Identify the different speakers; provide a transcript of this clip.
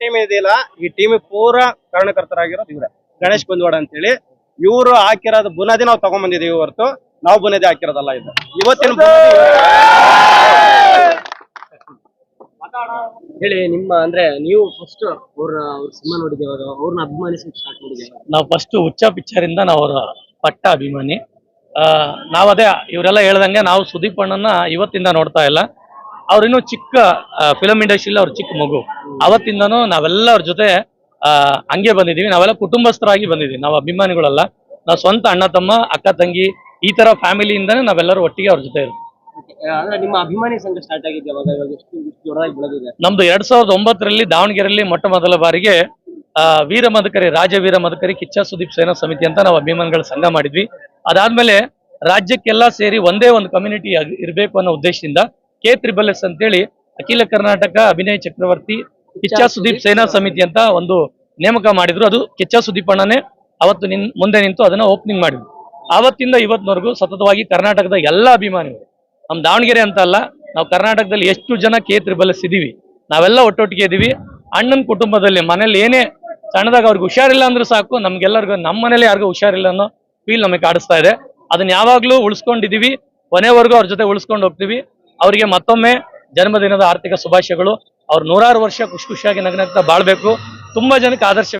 Speaker 1: Team ಇದೆಯಲ್ಲ ಈ team ಪೂರ ಕಾರಣಕರ್ತರಾಗಿರೋದು ಇವ್ರೆ. ಗಣೇಶ್ ಕುಂದವಾಡ ಅಂತೇಳಿ. ಇವರು ಹಾಕಿರೋದು ಬುನಾದಿ ನಾವು ತಗೊಂಡ್ಬಂದಿದೀವಿ ಹೊರತು. ನಾವು ಬುನಾದಿ ಹಾಕಿರೋದಲ್ಲ ಇದು. ಇವತ್ತಿನ
Speaker 2: ಹೇಳಿ ನಿಮ್ಮ ಅಂದ್ರೆ ನೀವು ಫಸ್ಟ್ ಅವ್ರ ಅವ್ರ ಸಿನಿಮಾ ನೋಡಿದ್ದೀವಿ ಅವ್ರನ್ನ ಅಭಿಮಾನಿಸಿ ಸ್ಟಾರ್ಟ್ ಮಾಡಿದ್ದೇವೆ
Speaker 3: ನಾವು ಫಸ್ಟ್ ಹುಚ್ಚ ಪಿಕ್ಚರ್ ಇಂದ ನಾವು ಅವರ ಪಟ್ಟ ಅಭಿಮಾನಿ. ಆ, ನಾವದೇ ಅದೇ ಇವರೆಲ್ಲ ಹೇಳ್ದಂಗೆ ನಾವು ಸುದೀಪ್ ಅಣ್ಣನ ಇವತ್ತಿಂದ ನೋಡ್ತಾ ಇಲ್ಲ. ಅವ್ರಿನ್ನೂ ಚಿಕ್ಕ ಫಿಲಂ ಇಂಡಸ್ಟ್ರಿಲಿ ಅವ್ರ ಚಿಕ್ಕ ಮಗು. ಅವತ್ತಿಂದನು ನಾವೆಲ್ಲ ಅವ್ರ ಜೊತೆ ಹಂಗೆ ಬಂದಿದೀವಿ. ನಾವೆಲ್ಲ ಕುಟುಂಬಸ್ಥರಾಗಿ ಬಂದಿದ್ದೀವಿ ನಾವು ಅಭಿಮಾನಿಗಳಲ್ಲ. ನಾವು ಸ್ವಂತ ಅಣ್ಣ ತಮ್ಮ ಅಕ್ಕ ತಂಗಿ ಈ ತರ ಫ್ಯಾಮಿಲಿಯಿಂದನೇ ನಾವೆಲ್ಲರೂ ಒಟ್ಟಿಗೆ ಅವ್ರ ಜೊತೆ ಇರ್ತೀವಿ
Speaker 2: ಅಂದ್ರೆ ನಿಮ್ಮ ಅಭಿಮಾನಿ ಸಂಘ ಸ್ಟಾರ್ಟ್ ಆಗಿದೆ
Speaker 3: ನಮ್ದು ಎರಡ್ ಸಾವಿರದ ಒಂಬತ್ತರಲ್ಲಿ ದಾವಣಗೆರೆಯಲ್ಲಿ ಮೊಟ್ಟ ಮೊದಲ ಬಾರಿಗೆ ವೀರ ಮದಕರಿ ರಾಜ ವೀರ ಮದಕರಿ ಕಿಚ್ಚ ಸುದೀಪ್ ಸೇನಾ ಸಮಿತಿ ಅಂತ ನಾವು ಅಭಿಮಾನಿಗಳ ಸಂಘ ಮಾಡಿದ್ವಿ. ಅದಾದ್ಮೇಲೆ ರಾಜ್ಯಕ್ಕೆಲ್ಲ ಸೇರಿ ಒಂದೇ ಒಂದು ಕಮ್ಯುನಿಟಿ ಇರಬೇಕು ಅನ್ನೋ ಉದ್ದೇಶದಿಂದ ಕೆ ತ್ರಿಬಲ್ ಎಸ್ ಅಂತೇಳಿ ಅಖಿಲ ಕರ್ನಾಟಕ ಅಭಿನಯ ಚಕ್ರವರ್ತಿ ಕಿಚ್ಚಾ ಸುದೀಪ್ ಸೇನಾ ಸಮಿತಿ ಅಂತ ಒಂದು ನೇಮಕ ಮಾಡಿದ್ರು. ಅದು ಕಿಚ್ಚಾ ಸುದೀಪ್ ಅಣ್ಣನೇ ಅವತ್ತು ನಿನ್ ಮುಂದೆ ನಿಂತು ಅದನ್ನ ಓಪನಿಂಗ್ ಮಾಡಿದ್ರು. ಆವತ್ತಿಂದ ಇವತ್ತಿನವರೆಗೂ ಸತತವಾಗಿ ಕರ್ನಾಟಕದ ಎಲ್ಲ ಅಭಿಮಾನಿಗಳು, ನಮ್ ದಾವಣಗೆರೆ ಅಂತ ಅಲ್ಲ, ನಾವು ಕರ್ನಾಟಕದಲ್ಲಿ ಎಷ್ಟು ಜನ ಕೆ ತ್ರಿಬಲ್ ಎಸ್ ಇದೀವಿ, ನಾವೆಲ್ಲ ಒಟ್ಟೊಟ್ಟಿಗೆ ಇದೀವಿ. ಅಣ್ಣನ ಕುಟುಂಬದಲ್ಲಿ ಮನೇಲಿ ಏನೇ ಸಣ್ಣದಾಗ ಅವ್ರಿಗೆ ಹುಷಾರಿಲ್ಲ ಅಂದ್ರೆ ಸಾಕು, ನಮ್ಗೆಲ್ಲರಿಗೂ ನಮ್ಮ ಮನೇಲಿ ಯಾರಿಗೂ ಹುಷಾರಿಲ್ಲ ಅನ್ನೋ ಫೀಲ್ ನಮಗೆ ಕಾಡಿಸ್ತಾ ಇದೆ. ಅದನ್ನ ಯಾವಾಗ್ಲೂ ಉಳಿಸ್ಕೊಂಡಿದೀವಿ, ಕೊನೆವರೆಗೂ ಅವ್ರ ಜೊತೆ ಉಳಿಸ್ಕೊಂಡು ಹೋಗ್ತೀವಿ. ಅವರಿಗೆ ಮತ್ತೊಮ್ಮೆ ಜನ್ಮದಿನದ ಆರ್ಥಿಕ ಶುಭಾಶಯಗಳು. ಅವ್ರು ನೂರಾರು ವರ್ಷ ಖುಷಿ ಖುಷಿಯಾಗಿ ನಗನಗ್ತಾ ಬಾಳ್ಬೇಕು. ತುಂಬಾ ಜನಕ್ಕೆ ಆದರ್ಶ